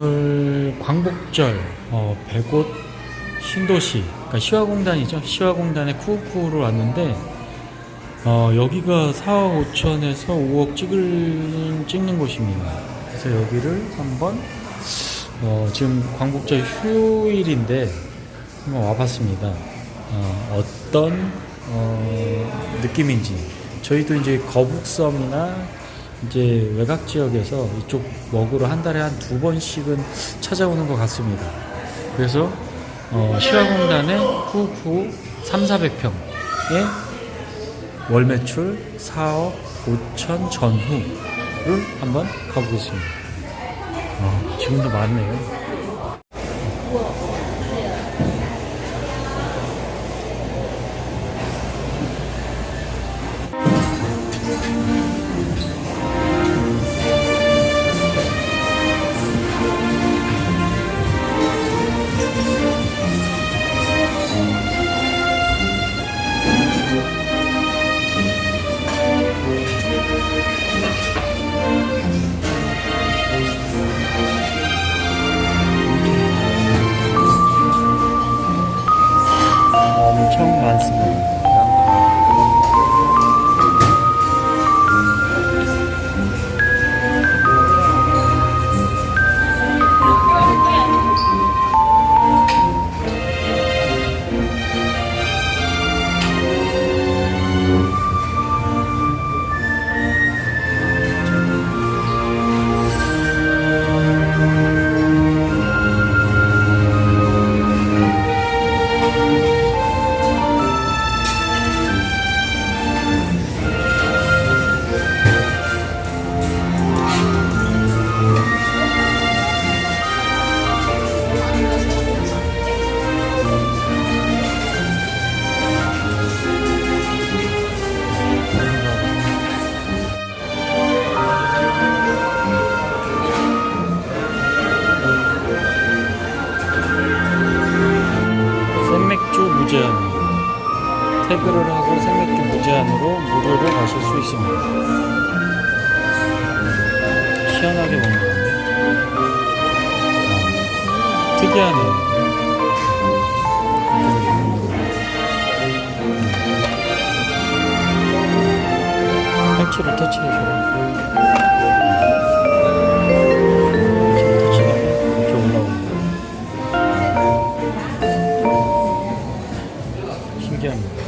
오늘 광복절 어, 백옷 신도시 그러니까 시화공단이죠. 시화공단의 쿠우쿠우로 왔는데 어, 여기가 4억 5천에서 5억 찍을, 찍는 곳입니다. 그래서 여기를 한번 어, 지금 광복절 휴일인데 한번 와봤습니다. 어, 어떤 어, 느낌인지. 저희도 이제 거북섬이나 이제 외곽 지역에서 이쪽 먹으러 한 달에 한 두 번씩은 찾아오는 것 같습니다. 그래서 어, 시화공단의 후후 3, 400평의 월 매출 4억 5천 전후를 한번 가보겠습니다. 어, 지금도 많네요. 생맥주 무제한 태그를 하고 생맥주 무제한으로 무료로 마실 수 있습니다. 시원하게 먹는 건데 아, 특이하네요. 팔찌를 터치해줘라. Jim.